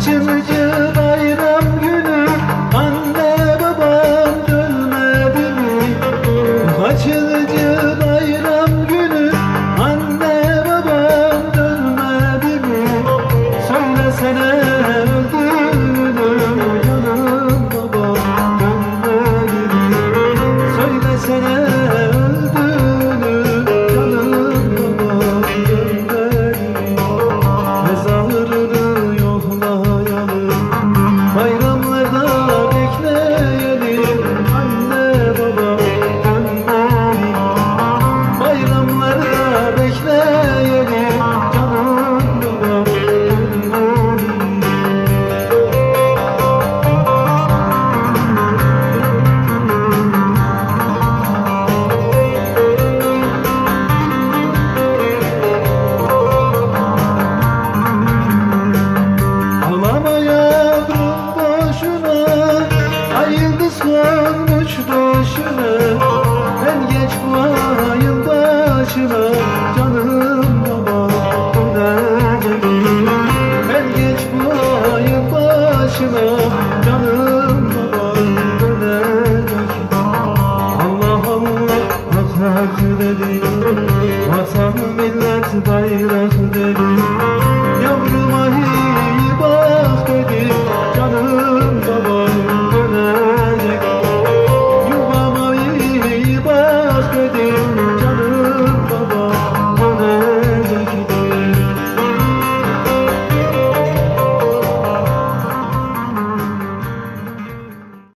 Trên uç başına Ben geç vayım başına Canım babam o nerede Ben geç vayım başına Canım babam o nerede Allah Allah hak hak dedi Vatan millet bayrak dedi.